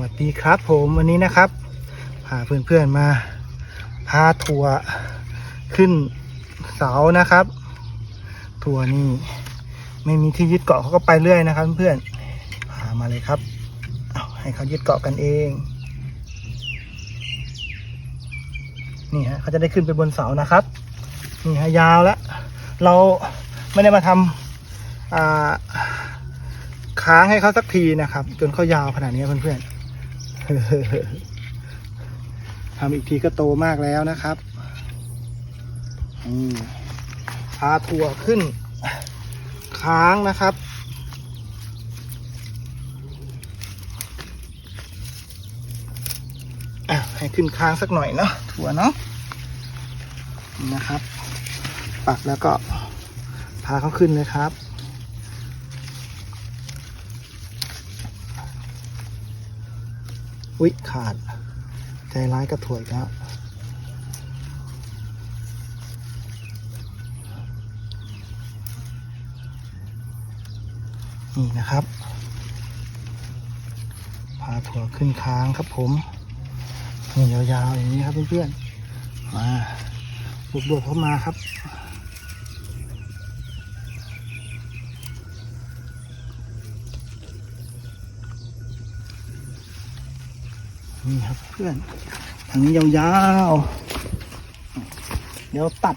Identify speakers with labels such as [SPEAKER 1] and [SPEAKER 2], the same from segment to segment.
[SPEAKER 1] วัสดีครับผมวันนี้นะครับพาเพื่อนๆมาพาทัวร์ขึ้นเสานะครับทัวร์นี่ไม่มีที่ยึดเกาะเขาก็ไปเรื่อยนะครับเพื่อนๆพามาเลยครับให้เขายึดเกาะกันเองนี่ฮะเขาจะได้ขึ้นไปบนเสานะครับนี่ฮะยาวแล้วเราไม่ได้มาทำอ่าค้างให้เขาสักทีนะครับ จนเขายาวขนาดนี้เพื่อนๆ ทำอีกทีก็โตมากแล้วนะครับนี่พาถั่วขึ้น ค้างนะครับ ให้ขึ้นค้างสักหน่อยเนาะถั่วเนาะนะครับ ปักแล้วก็พาเขาขึ้นเลยครับ อุ๊ยขาด ใจร้ายกระถวยครับนี่นะครับ พาถั่วขึ้นค้างครับผมนี่ยาวๆอย่างนี้ครับเพื่อนๆ มาบวกๆเข้ามาครับ นี่ครับเพื่อนทางนี้ยาวๆ เดี๋ยวตัด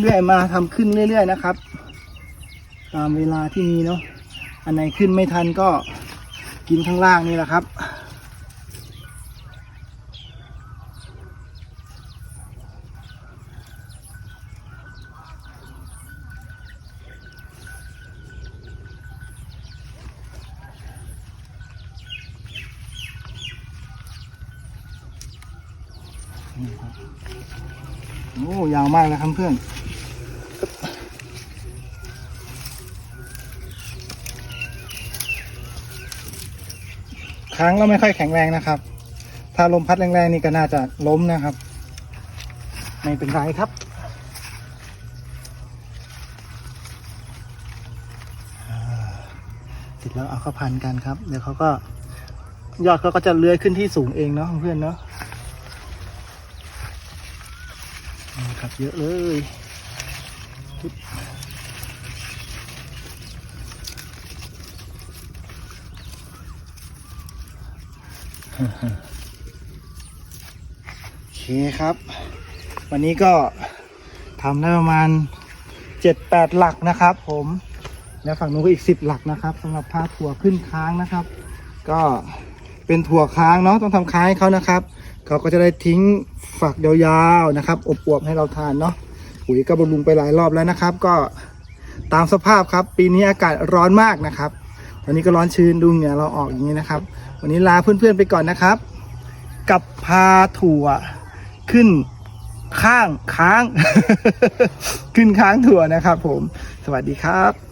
[SPEAKER 1] เรื่อยๆมาทำขึ้นเรื่อยๆนะครับ ตามเวลาที่มีเนาะอันไหนขึ้นไม่ทันก็กินข้างล่างนี่แหละครับ นี่ครับโอ้ยาวมากนะครับเพื่อนค้างก็ไม่ค่อยแข็งแรงนะครับ ถ้าลมพัดแรงๆนี่ก็น่าจะล้มนะครับ ไม่เป็นไรครับเสร็จแล้วเอาเข้าพันกันครับ เดี๋ยวเขาก็ยอดเขาก็จะเลื้อยขึ้นที่สูงเองเนาะเพื่อนเนาะ ครับเยอะเลยโอเคครับ วันนี้ก็ทำได้ประมาณเจ็ดแปดหลักนะครับ ผมแล้วฝั่งนู้นก็อีกสิบหลักนะครับสำหรับพาถั่วขึ้นค้างนะครับ ก็ เป็นถั่วค้างเนาะต้องทำค้างให้เขานะครับเขาก็จะได้ทิ้งฝักยาวๆนะครับอบอวบให้เราทานเนาะปุ๋ยก็บำรุงไปหลายรอบแล้วนะครับ ก็ตามสภาพครับ ปีนี้อากาศร้อนมากนะครับ ตอนนี้ก็ร้อนชื้นดูเหงื่อเราออกอย่างนี้นะครับ วันนี้ลาเพื่อนๆไปก่อนนะครับ กับพาถั่วขึ้นข้างค้าง ขึ้นค้างถั่วนะครับผม สวัสดีครับ